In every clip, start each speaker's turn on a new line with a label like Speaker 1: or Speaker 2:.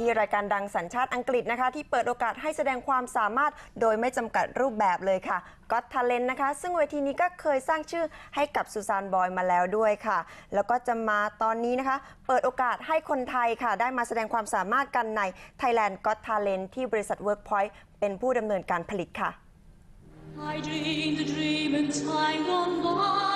Speaker 1: ที่รายการดังสัญชาติอังกฤษนะคะ ที่เปิดโอกาสให้แสดงความสามารถโดยไม่จำกัดรูปแบบเลยค่ะ Got Talent นะคะ ซึ่งเวทีนี้ก็เคยสร้างชื่อให้กับสุสานบอยมาแล้วด้วยค่ะ แล้วก็จะมาตอนนี้นะคะ เปิดโอกาสให้คนไทยค่ะ ได้มาแสดงความสามารถกันใน Thailand Got Talent ที่บริษัท Workpoint เป็นผู้ดำเนินการผลิตค่ะ
Speaker 2: I dreamed a dream in time gone by.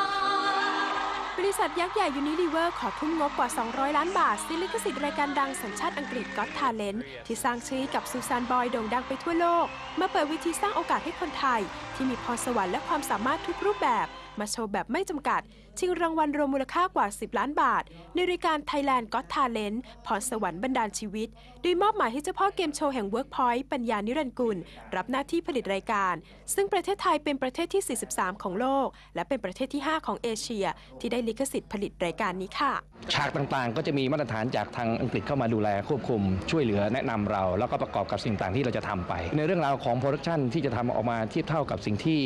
Speaker 3: บริษัทยักษ์ใหญ่ยูนิลิเวอร์ขอทุ่มงบกว่า 200 ล้านบาทซื้อลิขสิทธิ์รายการดังสัญชาติอังกฤษ Got Talent ที่สร้างชื่อกับซูซานบอยโด่งดังไปทั่วโลก มาเปิดวิธีสร้างโอกาสให้คนไทย ที่มีพรสวรรค์และความสามารถทุกรูปแบบ มาโชว์แบบไม่จำกัด ชิงรางวัลรวมมูลค่ากว่า 10 ล้านบาท ในรายการ Thailand Got Talent พรสวรรค์บันดาลชีวิต โดยมอบหมายให้เจ้าพ่อเกมโชว์แห่ง Workpoint ปัญญานิรันกุล รับหน้าที่ผลิตรายการ ซึ่งประเทศไทยเป็นประเทศที่ 43 ของโลก และเป็นประเทศที่ 5 ของเอเชีย ที่ได้ลิขสิทธิ์ผลิตรายการนี้ค่ะ
Speaker 4: ฉากต่างๆ ก็จะมีมาตรฐานจากทางอังกฤษเข้ามาดูแลควบคุม ช่วยเหลือแนะนำเรา แล้วก็ประกอบกับสิ่งต่างที่เราจะทำไป ในเรื่องราวของโปรดักชันที่จะทำออกมาเทียบเท่ากับสิ่งที่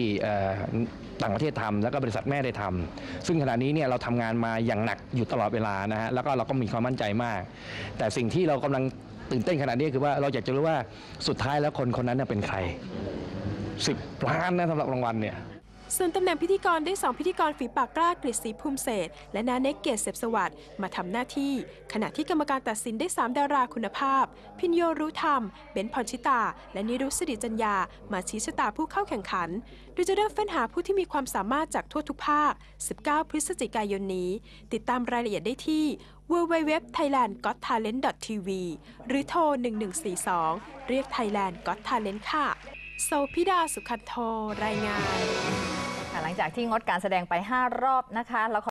Speaker 4: ต่างประเทศทำแล้วก็บริษัทแม่ได้ทำซึ่งขณะนี้เนี่ยเราทำงานมาอย่างหนักอยู่ตลอดเวลานะฮะแล้วก็เราก็มีความมั่นใจมาก แต่สิ่งที่เรากำลังตื่นเต้นขนาดนี้คือว่าเราอยากจะรู้ว่าสุดท้ายแล้วคนคนนั้นน่ะเป็นใคร10ล้านนะสำหรับรางวัลเนี่ย
Speaker 3: ส่วนตำแหน่งพิธีกรได้สองพิธีกรฝีปากกล้ากฤษศรีภูมิเศษและนาเนกเกตเสพสวัสดิ์มาทำหน้าที่ ขณะที่กรรมการตัดสินได้ 3 ดาราคุณภาพ พินโยรู้ธรรม เบนพรชิตา และนิรุสิริจัญญา มาชี้ชะตาผู้เข้าแข่งขัน โดยจะเริ่มเฟ้นหาผู้ที่มีความสามารถจากทั่วทุกภาค 19 พฤศจิกายนนี้ ติดตามรายละเอียดได้ที่ www.thailandgottalent.tv หรือโทร 1142 เรียก Thailand Got Talent ค่ะโซพิดาสุขันโทรายงาน
Speaker 5: จากที่งดการแสดงไป 5 รอบนะคะแล้ว